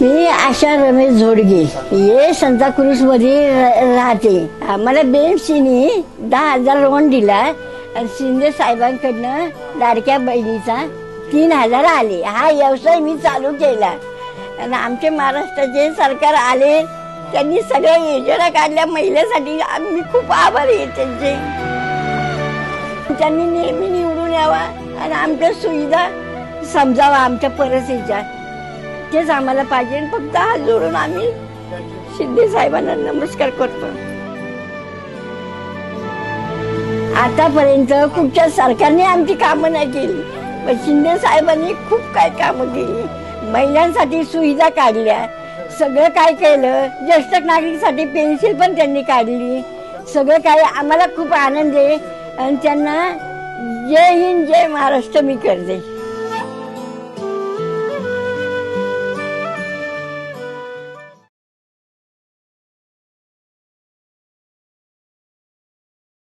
मी आशा रमेश झोडगे हे संताक्रुजमध्ये र- राहते. आम्हाला बेनसिनी दहा हजार लोन दिला. आणि शिंदे साहेबांकडनं लाडक्या बहिणीचा तीन हजार आले. हा व्यवसाय मी चालू केला. आणि आमचे महाराष्ट्राचे सरकार आले. त्यांनी सगळ्या योजना काढल्या. महिलेसाठी आम्ही खूप आभारी आहे त्यांचे. त्यांनी नेहमी निवडून यावा. आणि आमच्या सुविधा समजावा आमच्या परिस्थितीच्या. तेच आम्हाला पाहिजे. आणि फक्त हात जोडून आम्ही शिंदे साहेबांना नमस्कार करतो. आतापर्यंत कुठच्या सरकारने आमची कामं नाही केली. पण शिंदे साहेबांनी खूप काय कामं केली. महिलांसाठी सुविधा काढल्या. सगळं काय केलं. ज्येष्ठ नागरिकसाठी पेन्सिल पण त्यांनी काढली. सगळं काय आम्हाला खूप आनंद आहे. आणि त्यांना जय हिंद जय महाराष्ट्र मी करते.